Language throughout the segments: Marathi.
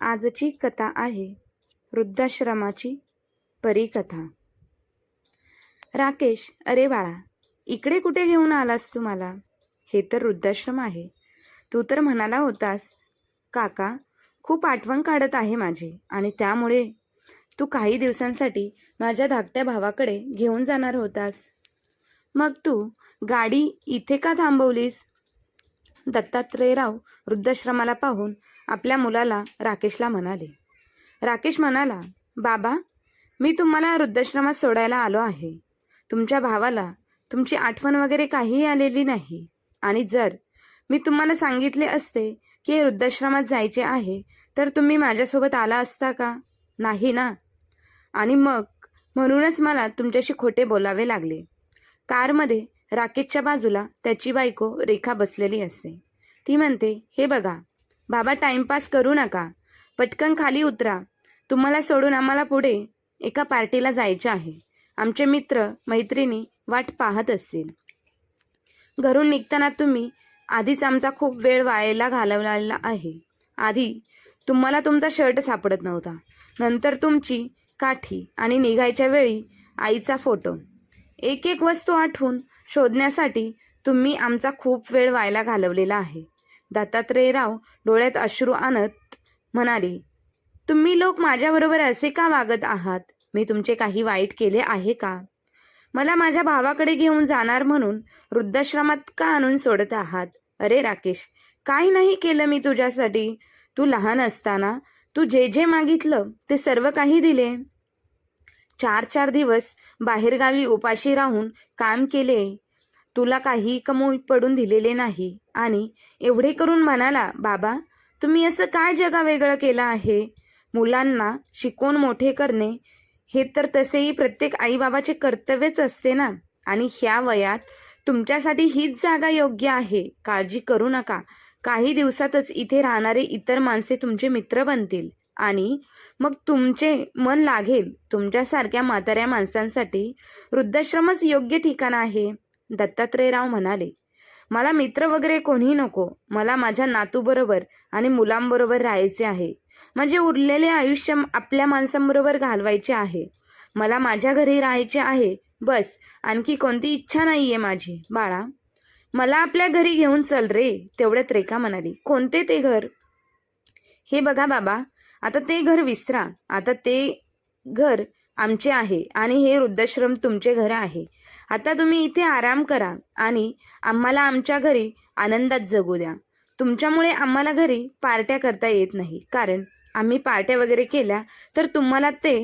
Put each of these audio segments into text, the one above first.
आजची कथा आहे वृद्धाश्रमाची परीकथा. राकेश अरे बाळा इकडे कुठे घेऊन आलास तू मला? हे तर वृद्धाश्रम आहे. तू तर म्हणाला होतास काका खूप आठवण काढत आहे माझी आणि त्यामुळे तू काही दिवसांसाठी माझ्या धाकट्या भावाकडे घेऊन जाणार होतास. मग तू गाडी इथे का थांबवलीस? दत्तात्रेयराव वृद्धाश्रमाला पाहून आपल्या मुलाला राकेशला म्हणाले. राकेश म्हणाला बाबा मी तुम्हाला वृद्धाश्रमात सोडायला आलो आहे. तुमच्या भावाला तुमची आठवण वगैरे काहीही आलेली नाही. आणि जर मी तुम्हाला सांगितले असते की हे वृद्धाश्रमात जायचे आहे तर तुम्ही माझ्यासोबत आला असता का? नाही ना? आणि मग म्हणूनच मला तुमच्याशी खोटे बोलावे लागले. कारमध्ये राकेशच्या बाजूला त्याची बायको रेखा बसलेली असते. ती म्हणते हे बघा बाबा टाइमपास करू नका. पटकन खाली उतरा. तुम्हाला सोडून आम्हाला पुढे एका पार्टीला जायचे आहे. आमचे मित्र मैत्रिणी वाट पाहत असतील. घरून निघताना तुम्ही आधीच आमचा खूप वेळ वायाला घालवलेला आहे. आधी तुम्हाला तुमचा शर्ट सापडत नव्हता. नंतर तुमची काठी आणि निघायच्या वेळी आईचा फोटो एक एक वस्तू आठवून शोधण्यासाठी तुम्ही आमचा खूप वेळ व्हायला घालवलेला आहे. दत्तात्रेयराव डोळ्यात अश्रू आणत म्हणाले तुम्ही लोक माझ्याबरोबर असे का वागत आहात? मी तुमचे काही वाईट केले आहे का? मला माझ्या भावाकडे घेऊन जाणार म्हणून वृद्धाश्रमात का आणून सोडत आहात? अरे राकेश काय नाही केलं मी तुझ्यासाठी. तू लहान असताना तू जे जे मागितलं ते सर्व काही दिले. चार चार दिवस बाहेरगावी उपाशी राहून काम केले. तुला काही कमवून पडून दिलेले नाही. आणि एवढे करून म्हणाला बाबा तुम्ही असं काय जगा वेगळं केलं आहे? मुलांना शिकवून मोठे करणे हे तर तसेही प्रत्येक आईबाबाचे कर्तव्यच असते ना? आणि ह्या वयात तुमच्यासाठी हीच जागा योग्य आहे. काळजी करू नका. काही दिवसातच इथे राहणारे इतर माणसे तुमचे मित्र बनतील. आणि मग तुमचे मन लागेल तुमच्यासारख्या म्हाताऱ्या माणसांसाठी वृद्धाश्रमच योग्य ठिकाण आहे दत्तात्रेयराव म्हणाले. मला मित्र वगैरे कोणी नको. मला माझ्या नातूबरोबर आणि मुलांबरोबर राहायचे आहे. म्हणजे उरलेले आयुष्य आपल्या माणसांबरोबर घालवायचे आहे. मला माझ्या घरी राहायचे आहे. बस आणखी कोणती इच्छा नाही आहे माझी. बाळा मला आपल्या घरी घेऊन चल रे तेवढ्यात रेखा म्हणाली. कोणते ते घर? हे बघा बाबा आता ते घर विसरा. आता ते घर आमचे आहे आणि हे वृद्धाश्रम तुमचे घर आहे. आता तुम्ही इथे आराम करा आणि आम्हाला आमच्या घरी आनंदात जगू द्या. तुमच्यामुळे आम्हाला घरी पार्ट्या करता येत नाही. कारण आम्ही पार्ट्या वगैरे केल्या तर तुम्हाला ते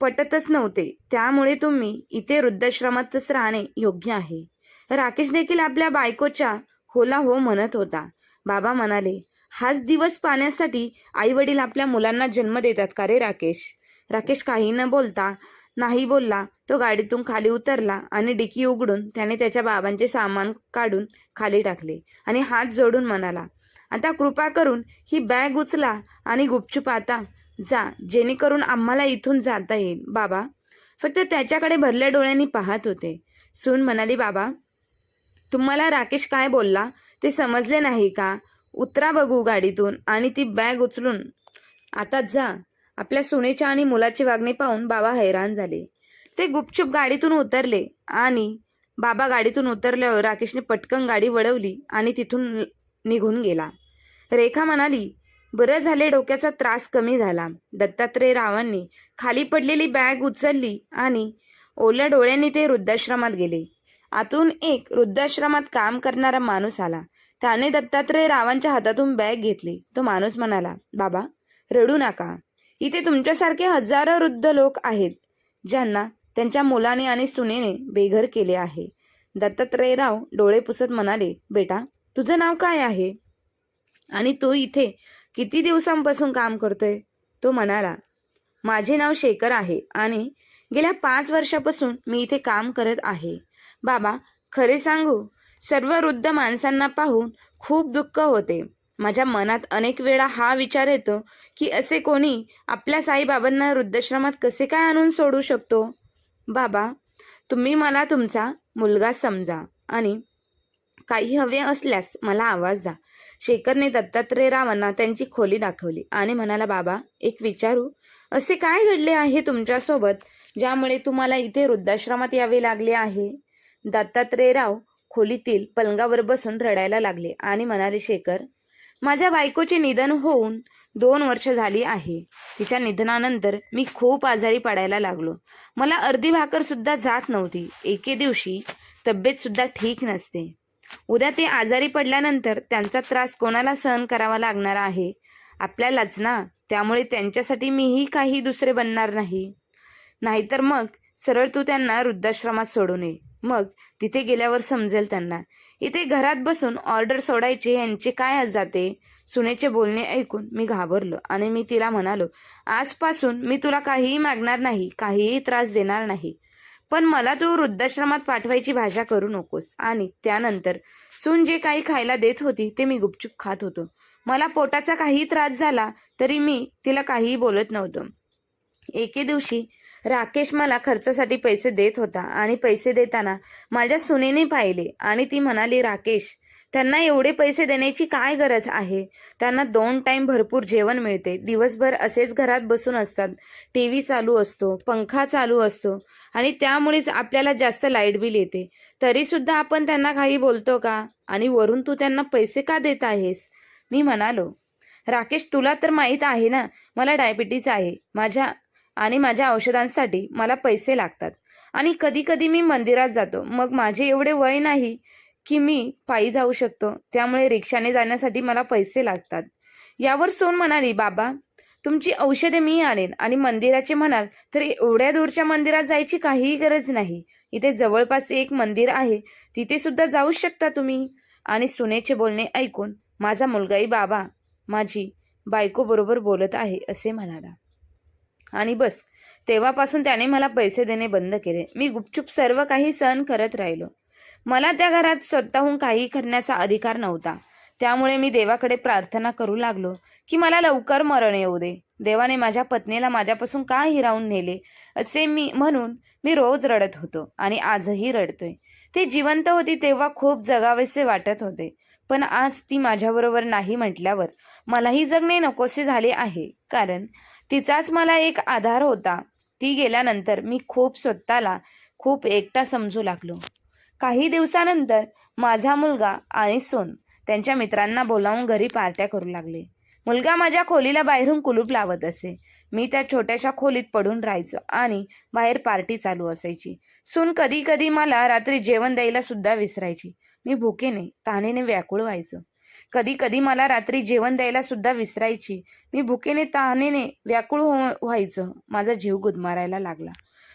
पटतच नव्हते. त्यामुळे तुम्ही इथे वृद्धाश्रमातच राहणे योग्य आहे. राकेश देखील आपल्या बायकोच्या होला हो म्हणत होता. बाबा म्हणाले हाच दिवस पाहण्यासाठी आई वडील आपल्या मुलांना जन्म देतात का रे राकेश? राकेश काही न बोलता नाही बोलला तो गाडीतून खाली उतरला आणि डिकी उघडून त्याने त्याच्या बाबांचे सामान काढून खाली टाकले आणि हात जोडून म्हणाला आता कृपा करून ही बॅग उचला आणि गुपचूप आता. जा जेणेकरून आम्हाला इथून जाता येईल बाबा. फक्त त्याच्याकडे भरल्या डोळ्यांनी पाहत होते. सून म्हणाली बाबा तुम्हाला राकेश काय बोलला? ते समजले नाही का? उतरा बघू गाडीतून आणि ती बॅग उचलून. आता जा. आपल्या सुनेच्या आणि मुलाची वागणी पाहून बाबा हैराण झाले. ते गुपचूप गाडीतून उतरले आणि बाबा गाडीतून उतरल्यावर राकेशने पटकन गाडी वळवली आणि तिथून निघून गेला. रेखा म्हणाली बरं झाले डोक्याचा त्रास कमी झाला. दत्तात्रय रावांनी खाली पडलेली बॅग उचलली आणि ओल्या डोळ्यांनी ते वृद्धाश्रमात गेले. आतून एक वृद्धाश्रमात काम करणारा माणूस आला. त्याने दत्तात्रय रावांच्या हातातून बॅग घेतली. तो माणूस म्हणाला बाबा रडू नका. इथे तुमच्यासारखे हजारो वृद्ध लोक आहेत ज्यांना त्यांच्या मुलाने आणि सुनेने बेघर केले आहे. दत्तात्रयराव डोळे पुसत म्हणाले बेटा तुझं नाव काय आहे? आणि तू इथे किती दिवसांपासून काम करतोय? तो म्हणाला माझे नाव शेखर आहे आणि गेल्या पाच वर्षापासून मी इथे काम करत आहे. बाबा खरे सांगू सर्व वृद्ध माणसांना पाहून खूप दुःख होते. माझ्या मनात अनेक वेळा हा विचार येतो की असे कोणी आपल्या साईबाबांना वृद्धाश्रमात कसे काय आणून सोडू शकतो? बाबा तुम्ही मला तुमचा मुलगा समजा आणि काही हवे असल्यास मला आवाज द्या. शेखरने दत्तात्रय रावांना त्यांची खोली दाखवली आणि म्हणाला बाबा एक विचारू. असे काय घडले आहे तुमच्यासोबत ज्यामुळे तुम्हाला इथे वृद्धाश्रमात यावे लागले आहे दत्तात्रय राव खोलीतील पलंगावर बसून रडायला लागले आणि म्हणाले शेखर माझ्या बायकोचे निधन होऊन दोन वर्ष झाली आहे. तिच्या निधनानंतर मी खूप आजारी पडायला लागलो. मला अर्धी भाकर सुद्धा जात नव्हती. एके दिवशी तब्येत सुद्धा ठीक नसते. उद्या ते आजारी पडल्यानंतर त्यांचा त्रास कोणाला सहन करावा लागणार आहे? आपल्यालाच ना? त्यामुळे त्यांच्यासाठी मीही काही दुसरे बनणार नाही. नाहीतर मग सरळ तू त्यांना वृद्धाश्रमात सोडू नये. मग तिथे गेल्यावर समजेल त्यांना. इथे घरात बसून ऑर्डर सोडायचे यांचे काय जाते? सुनेचे बोलणे ऐकून मी घाबरलो आणि मी तिला म्हणालो आजपासून मी तुला काहीही मागणार नाही काहीही त्रास देणार नाही. पण मला तू वृद्धाश्रमात पाठवायची भाषा करू नकोस. आणि त्यानंतर सून जे काही खायला देत होती ते मी गुपचूप खात होतो. मला पोटाचा काही त्रास झाला तरी मी तिला काहीही बोलत नव्हतो. एके दिवशी राकेश मला खर्चासाठी पैसे देत होता आणि पैसे देताना माझ्या सुनेने पाहिले आणि ती म्हणाली राकेश त्यांना एवढे पैसे देण्याची काय गरज आहे? त्यांना दोन टाइम भरपूर जेवण मिळते. दिवसभर असेच घरात बसून असतात. टी व्ही चालू असतो पंखा चालू असतो आणि त्यामुळेच आपल्याला जास्त लाइट बिल येते. तरीसुद्धा आपण त्यांना काही बोलतो का? आणि वरून तू त्यांना पैसे का देत आहेस? मी म्हणालो राकेश तुला तर माहीत आहे ना मला डायबिटीज आहे. माझ्या आणि माझ्या औषधांसाठी मला पैसे लागतात. आणि कधी कधी मी मंदिरात जातो. मग माझे एवढे वय नाही की मी पायी जाऊ शकतो. त्यामुळे रिक्षाने जाण्यासाठी मला पैसे लागतात. यावर सोन म्हणाली बाबा तुमची औषधे मी आणेन आणि मंदिराचे म्हणाल तर एवढ्या दूरच्या मंदिरात जायची काहीही गरज नाही. इथे जवळपास एक मंदिर आहे. तिथे सुद्धा जाऊ शकता तुम्ही. आणि सुनेचे बोलणे ऐकून माझा मुलगाही बाबा माझी बायको बरोबर बोलत आहे असे म्हणाला. आणि बस तेव्हापासून त्याने मला पैसे देणे बंद केले. मी गुपचूप सर्व काही सहन करत राहिलो. मला त्या घरात स्वतःहून काही करण्याचा अधिकार नव्हता. त्यामुळे मी देवाकडे प्रार्थना करू लागलो की मला लवकर मरण येऊ दे. देवाने माझ्या पत्नीला माझ्यापासून का हिरावून नेले? असे मी म्हणून मी रोज रडत होतो आणि आजही रडतोय. ती जिवंत होती तेव्हा खूप जगावेसे वाटत होते. पण आज ती माझ्याबरोबर नाही म्हटल्यावर मलाही जगणे नकोसे झाले आहे. कारण तिचाच मला एक आधार होता. ती गेल्यानंतर मी खूप स्वतःला खूप एकटा समजू लागलो. काही दिवसानंतर माझा मुलगा आणि सोन त्यांच्या मित्रांना बोलावून घरी पार्ट्या करू लागले. मुलगा माझ्या खोलीला बाहेरून कुलूप लावत असे. मी त्या छोट्याशा खोलीत पडून राहायचो आणि बाहेर पार्टी चालू असायची. सून कधी कधी मला रात्री जेवण द्यायला सुद्धा विसरायची. मी भुकेने तानेने व्याकुळ व्हायचो. कधी कधी मला रात्री जेवण द्यायला सुद्धा विसरायची. मी भुकेने तहानेने व्याकुळ हो- व्हायचं. माझा जीव गुदमारायला लागला.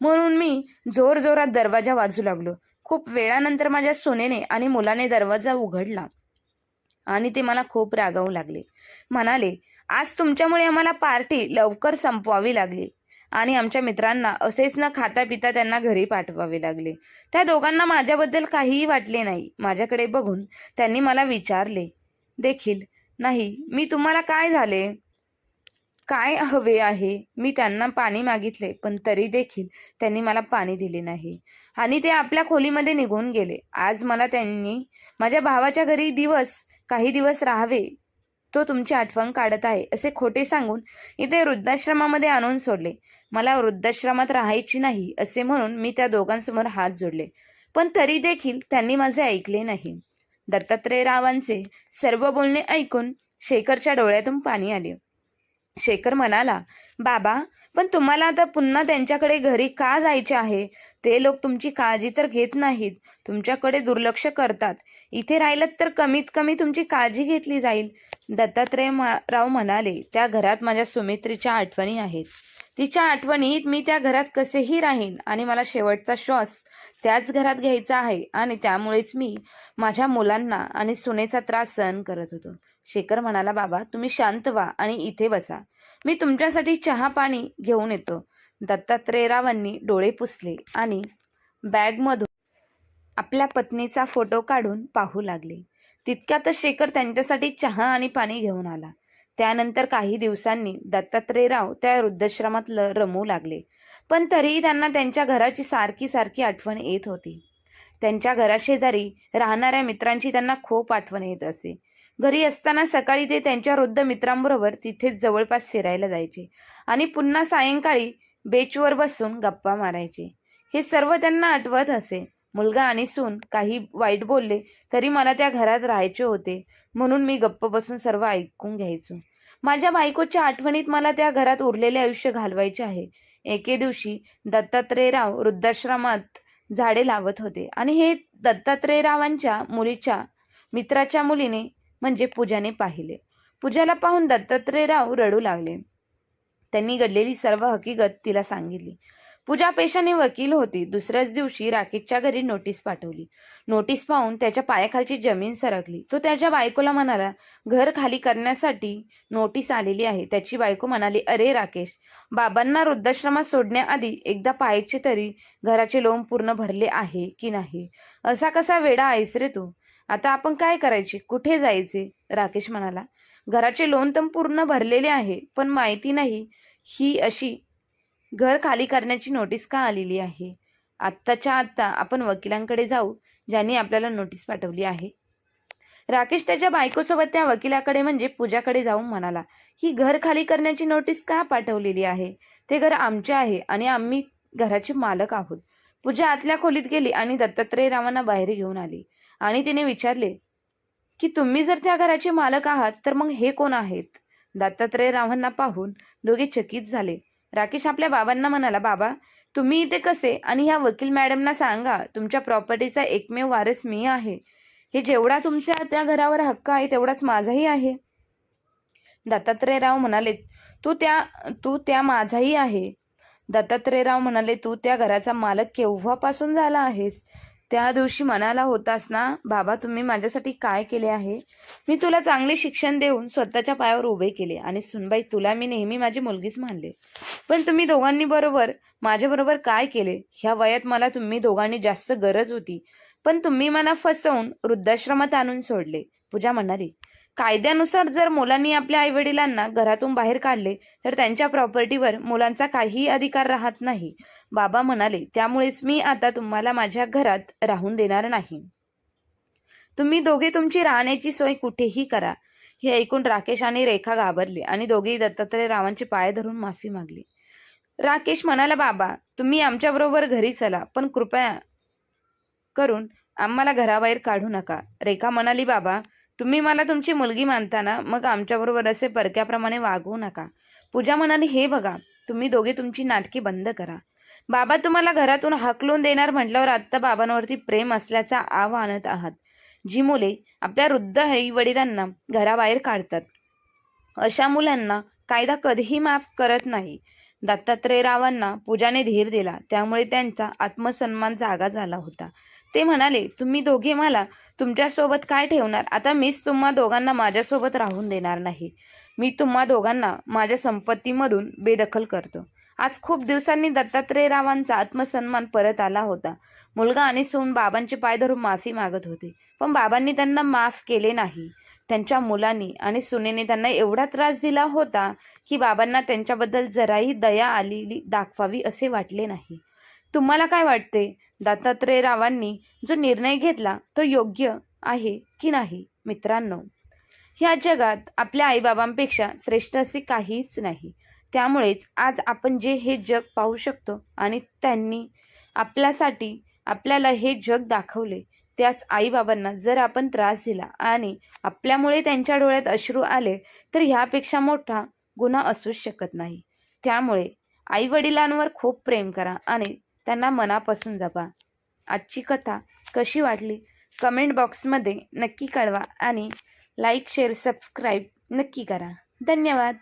म्हणून मी जोर जोरात दरवाजा वाजू लागलो. खूप वेळानंतर माझ्या सोनेने आणि मुलाने दरवाजा उघडला आणि ते मला खूप रागावू लागले. म्हणाले आज तुमच्यामुळे आम्हाला पार्टी लवकर संपवावी लागली. आणि आमच्या मित्रांना असेच न खाता पिता त्यांना घरी पाठवावे लागले. त्या दोघांना माझ्याबद्दल काहीही वाटले नाही. माझ्याकडे बघून त्यांनी मला विचारले देखील नाही मी तुम्हाला काय झाले? काय हवे आहे? मी त्यांना पाणी मागितले पण तरी देखील त्यांनी मला पाणी दिले नाही. आणि ते आपल्या खोलीमध्ये निघून गेले. आज मला त्यांनी माझ्या भावाच्या घरी दिवस काही दिवस राहावे तो तुमची आठवण काढत आहे असे खोटे सांगून इथे वृद्धाश्रमामध्ये आणून सोडले. मला वृद्धाश्रमात राहायची नाही असे म्हणून मी त्या दोघांसमोर हात जोडले. पण तरी देखील त्यांनी माझे ऐकले नाही. दत्तात्रय रावांचे सर्व बोलणे ऐकून शेखरच्या डोळ्यातून पाणी आले. शेखर म्हणाला बाबा पण तुम्हाला आता पुन्हा त्यांच्याकडे घरी का जायचे आहे? ते लोक तुमची काळजी तर घेत नाहीत. तुमच्याकडे दुर्लक्ष करतात. इथे राहिलात तर कमीत कमी तुमची काळजी घेतली जाईल. दत्तात्रय राव म्हणाले त्या घरात माझ्या सुमित्रीच्या आठवणी आहेत. तिच्या आठवणीत मी त्या घरात कसेही राहीन आणि मला शेवटचा श्वास त्याच घरात घ्यायचा आहे आणि त्यामुळेच मी माझ्या मुलांना आणि सुनेचा त्रास सहन करत होतो. शेखर म्हणाला बाबा तुम्ही शांत व्हा आणि इथे बसा. मी तुमच्यासाठी चहा पाणी घेऊन येतो. दत्तात्रय रावांनी डोळे पुसले आणि बॅगमधून आपल्या पत्नीचा फोटो काढून पाहू लागले. तितक्यातच शेखर त्यांच्यासाठी चहा आणि पाणी घेऊन आला. त्यानंतर काही दिवसांनी दत्तात्रय राव त्या वृद्धाश्रमात रमू लागले. पण तरीही त्यांना त्यांच्या घराची सारखी सारखी आठवण येत होती. त्यांच्या घराशेजारी राहणाऱ्या मित्रांची त्यांना खूप आठवण येत असे. घरी असताना सकाळी ते त्यांच्या वृद्ध मित्रांबरोबर तिथेच जवळपास फिरायला जायचे आणि पुन्हा सायंकाळी बेचवर बसून गप्पा मारायचे. हे सर्व त्यांना आठवत असे. मुलगा आणि सून काही वाईट बोलले तरी मला त्या घरात राहायचे होते. म्हणून मी गप्प बसून सर्व ऐकून घ्यायचो. माझ्या बायकोच्या आठवणीत मला त्या घरात उरलेले आयुष्य घालवायचे आहे. एके दिवशी दत्तात्रेयराव वृद्धाश्रमात झाडे लावत होते आणि हे दत्तात्रेयरावांच्या मुलीच्या मित्राच्या मुलीने म्हणजे पूजाने पाहिले. पूजाला पाहून दत्तात्रेयराव रडू लागले. त्यांनी घडलेली सर्व हकीकत तिला सांगितली. पूजा पेशाने वकील होती. दुसऱ्याच दिवशी राकेशच्या घरी नोटीस पाठवली. नोटीस पाहून त्याच्या पायाखालची जमीन सरकली. तो त्याच्या बायकोला म्हणाला घर खाली करण्यासाठी नोटीस आलेली आहे. त्याची बायको म्हणाली अरे राकेश बाबांना वृद्धाश्रमात सोडण्याआधी एकदा पाहायचे तरी घराचे लोन पूर्ण भरले आहे की नाही? असा कसा वेडा आहेस रे तू? आता आपण काय करायचे? कुठे जायचे? राकेश म्हणाला. घराचे लोन तर पूर्ण भरलेले आहे पण माहिती नाही ही अशी घर खाली करण्याची नोटीस का आलेली आहे? आत्ताच्या आत्ता आपण वकिलांकडे जाऊ ज्यांनी आपल्याला नोटीस पाठवली आहे. राकेश त्याच्या बायकोसोबत त्या वकिलाकडे म्हणजे पूजाकडे जाऊन म्हणाला ही घर खाली करण्याची नोटीस का पाठवलेली आहे? ते घर आमचे आहे आणि आम्ही घराचे मालक आहोत. पूजा आतल्या खोलीत गेली आणि दत्तात्रय रावांना बाहेर घेऊन आली. आणि तिने विचारले की तुम्ही जर त्या घराचे मालक आहात तर मग हे कोण आहेत? दत्तात्रय रावांना पाहून दोघे चकित झाले. राकेश आपल्या बाबांना म्हणाला बाबा तुम्ही इथे कसे? आणि ह्या वकील मॅडमना सांगा तुमच्या प्रॉपर्टीचा एकमेव वारस मी आहे. हे जेवढा तुमच्या त्या घरावर हक्क आहे तेवढाच माझाही आहे. दत्तात्रेयराव म्हणाले तू त्या तू त्या माझाही आहे. दत्तात्रेयराव म्हणाले तू त्या घराचा मालक केव्हापासून झाला आहेस? त्या दिवशी मनाला होतास ना बाबा तुम्ही माझ्यासाठी काय केले आहे? मी तुला चांगले शिक्षण देऊन स्वतःच्या पायावर उभे केले आणि सुनबाई तुला मी नेहमी माझी मुलगीच मानले. पण तुम्ही दोघांनी बरोबर माझ्याबरोबर काय केले? ह्या वयात मला तुम्ही दोघांनी जास्त गरज होती. पण तुम्ही मला फसवून वृद्धाश्रमात आणून सोडले. पूजा म्हणाली कायद्यानुसार जर मुलांनी आपल्या आईवडिलांना घरातून बाहेर काढले तर त्यांच्या प्रॉपर्टीवर मुलांचा काहीही अधिकार राहत नाही. बाबा म्हणाले त्यामुळेच मी आता तुम्हाला माझ्या घरात राहून देणार नाही. तुम्ही दोघे तुमची राहण्याची सोय कुठेही करा. हे ऐकून राकेश आणि रेखा घाबरले आणि दोघेही दत्तात्रय रावांचे पाय धरून माफी मागली. राकेश म्हणाला बाबा तुम्ही आमच्याबरोबर घरी चला पण कृपया करून आम्हाला घराबाहेर काढू नका. रेखा म्हणाली बाबा तुम्ही मला तुमची मुलगी मानताना मग आमच्याबरोबर असे परक्याप्रमाणे वागवू नका. पूजा म्हणाली हे बघा तुम्ही दोघे तुमची नाटकी बंद करा. बाबा तुम्हाला घरातून हाकलून देणार म्हटल्यावर आत्ता बाबांवरती प्रेम असल्याचा आव आणत आहात. जी मुले आपल्या वृद्ध आई वडिलांना घराबाहेर काढतात अशा मुलांना कायदा कधीही माफ करत नाही. दत्तात्रय रावांना पूजाने धीर दिला त्यामुळे त्यांचा आत्मसन्मान जागा झाला होता. ते म्हणाले तुम्ही दोघे मला तुमच्यासोबत काय ठेवणार? आता मीच तुम्हा दोघांना माझ्यासोबत राहून देणार नाही. मी तुम्हा दोघांना माझ्या संपत्तीमधून बेदखल करतो. आज खूप दिवसांनी दत्तात्रय रावांचा आत्मसन्मान परत आला होता. मुलगा आणि सून बाबांचे पाय धरून माफी मागत होते. पण बाबांनी त्यांना माफ केले नाही. त्यांच्या मुलांनी आणि सुनेने त्यांना एवढा त्रास दिला होता की बाबांना त्यांच्याबद्दल जराही दया आलेली दाखवावी असे वाटले नाही. तुम्हाला काय वाटते? दत्तात्रय रावांनी जो निर्णय घेतला तो योग्य आहे की नाही? मित्रांनो ह्या जगात आपल्या आईबाबांपेक्षा श्रेष्ठ असे काहीच नाही. त्यामुळेच आज आपण जे हे जग पाहू शकतो आणि त्यांनी आपल्यासाठी आपल्याला हे जग दाखवले त्याच आईबाबांना जर आपण त्रास दिला आणि आपल्यामुळे त्यांच्या डोळ्यात अश्रू आले तर ह्यापेक्षा मोठा गुन्हा असूच शकत नाही. त्यामुळे आई वडिलांवर खूप प्रेम करा आणि त्यांना मनापासून जपा. आजची कथा कशी वाटली? कमेंट बॉक्समध्ये नक्की कळवा आणि लाईक शेअर सबस्क्राईब नक्की करा. धन्यवाद.